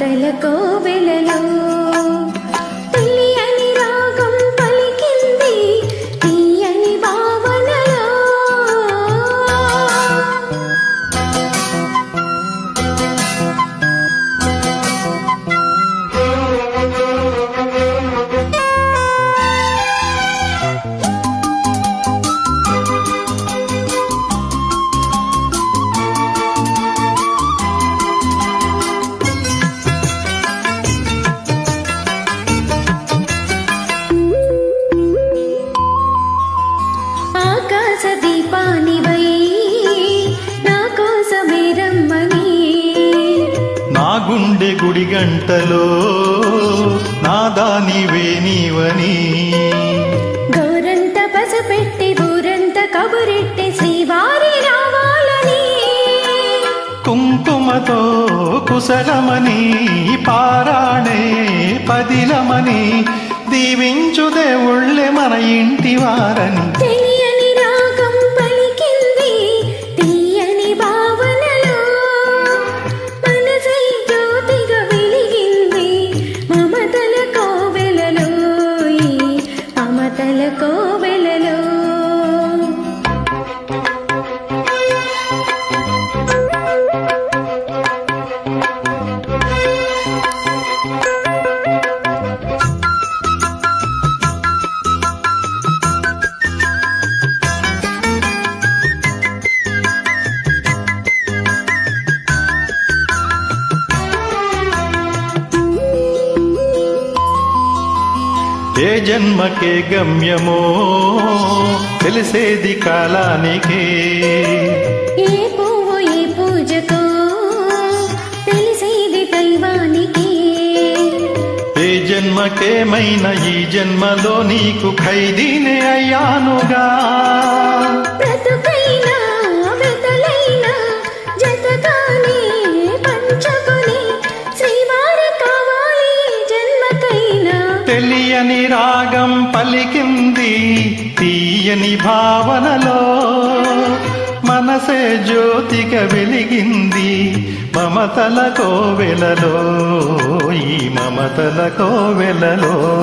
మాతల కోవెలలో దీపానివై నా కోసమే రమ్మని. నా గుండె గుడి గంటలో నా దానివే నీవని. గోరంత పసపెట్టి ఊరంత కబురెట్టి శ్రీవారి రావాలని. కుంకుమతో కుశలమని పారాణే పదిలమని దీవించు దేవుళ్ళే మన ఇంటి వారని. ఏ జన్మకే గమ్యమో తెలిసేది కాలానికే. ఏ పువ్వు ఏ పూజకో తెలిసేది దైవానికి. ఏ జన్మకేమైనా ఈ జన్మలో నీకు ఖైదీనే అయ్యానుగా. రాగం పలికింది తీయని భావనలో. మనసే జ్యోతిక వెలిగింది మమతల కోవెలలో ఈ మమతల కోవెలలో.